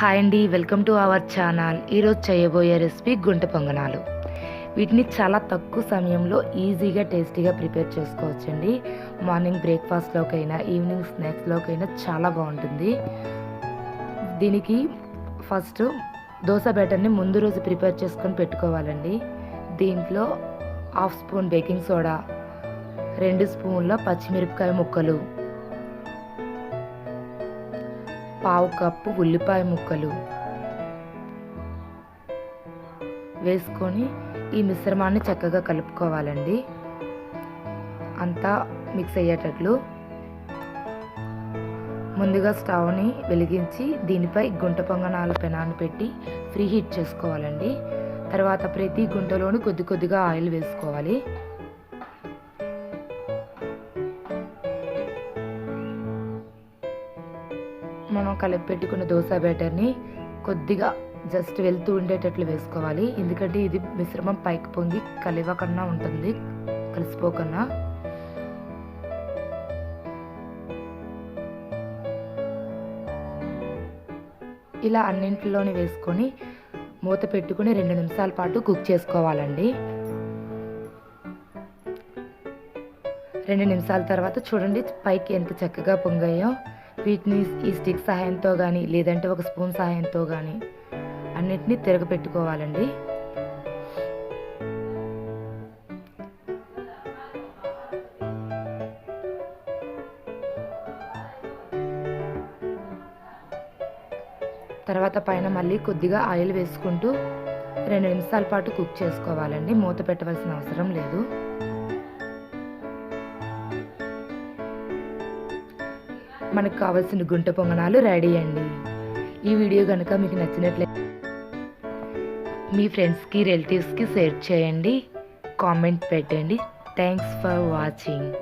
Hi అండి welcome to our channel. ఈరోజు చేయబోయే రెసిపీ గుంట పొంగనాలు. వీటిని చాలా తక్కువ సమయంలో ఈజీగా టేస్టీగా ప్రిపేర్ చేసుకోవచ్చండి. మార్నింగ్ బ్రేక్ఫాస్ట్లోకైనా ఈవినింగ్ స్నాక్స్లోకైనా చాలా బాగుంటుంది. దీనికి ఫస్ట్ దోశ బ్యాటర్ని ముందు రోజు ప్రిపేర్ చేసుకొని పెట్టుకోవాలండి. దీంట్లో హాఫ్ స్పూన్ బేకింగ్ సోడా రెండు స్పూన్ల పచ్చిమిరపకాయ ముక్కలు పావు కప్పు ఉల్లిపాయ ముక్కలు వేసుకొని ఈ మిశ్రమాన్ని చక్కగా కలుపుకోవాలండి. అంతా మిక్స్ అయ్యేటట్లు ముందుగా స్టవ్ని వెలిగించి దీనిపై గుంట పొంగనాల పెనాన్ని పెట్టి ఫ్రీ హీట్ చేసుకోవాలండి. తర్వాత ప్రతి గుంటలోనూ కొద్ది కొద్దిగా ఆయిల్ వేసుకోవాలి. మనం కలిపి పెట్టుకున్న దోశ బ్యాటర్ని కొద్దిగా జస్ట్ వెళ్తూ ఉండేటట్లు వేసుకోవాలి. ఎందుకంటే ఇది మిశ్రమం పైకి పొంగి కలివకన్నా ఉంటుంది కలిసిపోకన్నా. ఇలా అన్నింటిలోని వేసుకొని మూత పెట్టుకుని రెండు నిమిషాల పాటు కుక్ చేసుకోవాలండి. రెండు నిమిషాల తర్వాత చూడండి పైకి ఎంత చక్కగా పొంగాయో. వీటిని ఈ స్టిక్ సహాయంతో కానీ లేదంటే ఒక స్పూన్ సహాయంతో కానీ అన్నిటినీ తిరగపెట్టుకోవాలండి. తర్వాత పైన మళ్ళీ కొద్దిగా ఆయిల్ వేసుకుంటూ రెండు నిమిషాల పాటు కుక్ చేసుకోవాలండి. మూత పెట్టవలసిన అవసరం లేదు. మనకు కావాల్సిన గుంట పొంగనాలు రెడీ అండి. ఈ వీడియో కనుక మీకు నచ్చినట్లయితే మీ ఫ్రెండ్స్కి రిలేటివ్స్కి షేర్ చేయండి. కామెంట్ పెట్టండి. Thanks for watching.